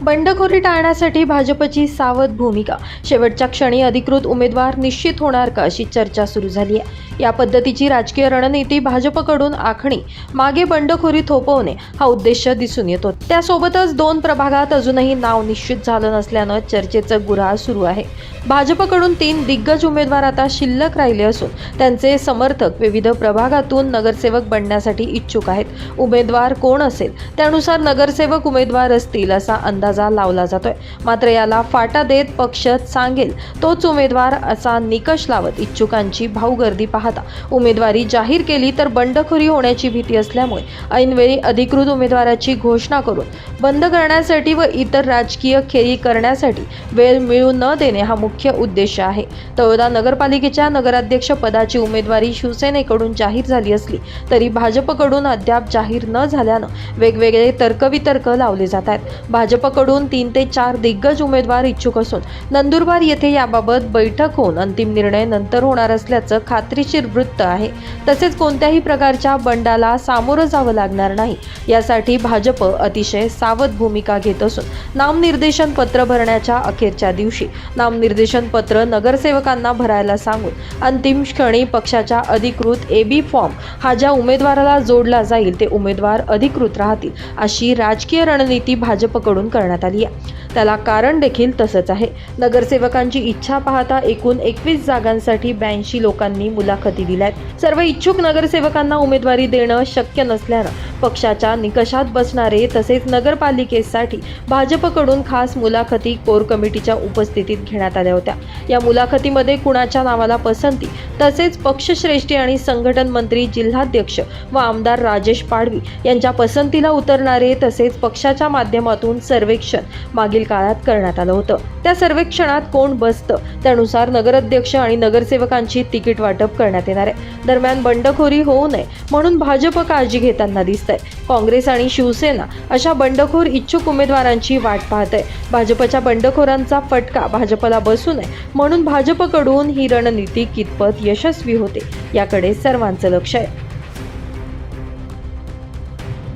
बंडखोरी टाळण्यासाठी भाजपची सावध भूमिका. शेवटच्या क्षणी अधिकृत उमेदवार निश्चित होणार का अशी चर्चा सुरू झाली आहे. या पद्धतीची राजकीय रणनीती भाजपकडून आखणी मागे बंडखोरी थोपवणे हा उद्देश दिसून येतो. त्यासोबतच दोन प्रभागात अजूनही नाव निश्चित झालं नसल्यानं चर्चेचं गुराळ सुरू आहे. भाजपकडून तीन दिग्गज उमेदवार आता शिल्लक राहिले असून त्यांचे समर्थक विविध प्रभागातून नगरसेवक बनण्यासाठी इच्छुक आहेत. उमेदवार कोण असेल? त्यानुसार नगरसेवक उमेदवार असतील असा अंदाज लावला जातोय. मात्र याला फाटा देत पक्ष सांगेल. तोच उमेदवार असा निकष लावत इच्छुकांची भाऊगर्दी पाहता. उमेदवारी जाहीर केली तर बंडखोरी होण्याची भीती असल्यामुळे ऐनवेळी अधिकृत उमेदवाराची घोषणा करून बंद करण्यासाठी व इतर राजकीय खेळी करण्यासाठी वेळ मिळू न देणे हा मुख्य उद्देश आहे. तळोदा नगरपालिकेच्या नगराध्यक्ष पदाची उमेदवारी शिवसेनेकडून जाहीर झाली असली तरी भाजपकडून अद्याप जाहीर न झाल्यानं वेगवेगळे तर्कवितर्क लावले जात आहेत. भाजपकडून तीन ते चार दिग्गज उमेदवार इच्छुक असून नंदुरबार येथे याबाबत बैठक होऊन अंतिम निर्णय नंतर होणार असल्याचं खात्रीशीर वृत्त आहे. तसेच कोणत्याही प्रकारच्या बंडाला सामोरं जावं लागणार नाही. यासाठी भाजप अतिशय सा सावध भूमिका घेत असून नामनिर्देशन पत्र भरण्याच्या अखेरच्या दिवशी नामनिर्देशन पत्र नगरसेवकांना भरायला सांगून अंतिम क्षणी पक्षाच्या अधिकृत ए बी फॉर्म हा ज्या उमेदवाराला जोडला जाईल ते उमेदवार अधिकृत राहतील अशी राजकीय रणनीती भाजपकडून करण्यात आली आहे. त्याला कारण देखील तसंच आहे. नगरसेवकांची इच्छा पाहता एकूण एकवीस जागांसाठी ब्याऐंशी लोकांनी मुलाखती दिल्यात. सर्व इच्छुक नगरसेवकांना उमेदवारी देणं शक्य नसल्यानं पक्षाच्या निकषात बसणारे तसेच नगरपालिकेसाठी भाजपकडून खास मुलाखती कोर कमिटीच्या उपस्थितीत घेण्यात आल्या होत्या. या मुलाखतीमध्ये कुणाच्या नावाला पसंती तसेच पक्षश्रेष्ठी आणि संघटन मंत्री जिल्हाध्यक्ष व आमदार राजेश पाडवी यांच्या पसंतीला उतरणारे तसेच पक्षाच्या माध्यमातून सर्वेक्षण मागील काळात करण्यात आलं होतं. त्या सर्वेक्षणात कोण बसतं? त्यानुसार नगराध्यक्ष आणि नगरसेवकांची तिकीट वाटप करण्यात येणार आहे. दरम्यान बंडखोरी होऊ नये म्हणून भाजप काळजी घेताना दिसतंय. काँग्रेस आणि शिवसेना अशा बंडखोर इच्छुक उमेदवारांची वाट पाहत आहे भाजपच्या बंडखोरांचा फटका भाजपला बसू नये म्हणून भाजपकडून ही रणनीती कितपत यशस्वी होते याकडे सर्वांचं लक्ष आहे.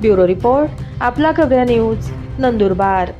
ब्युरो रिपोर्ट आपला खबऱ्या न्यूज नंदुरबार.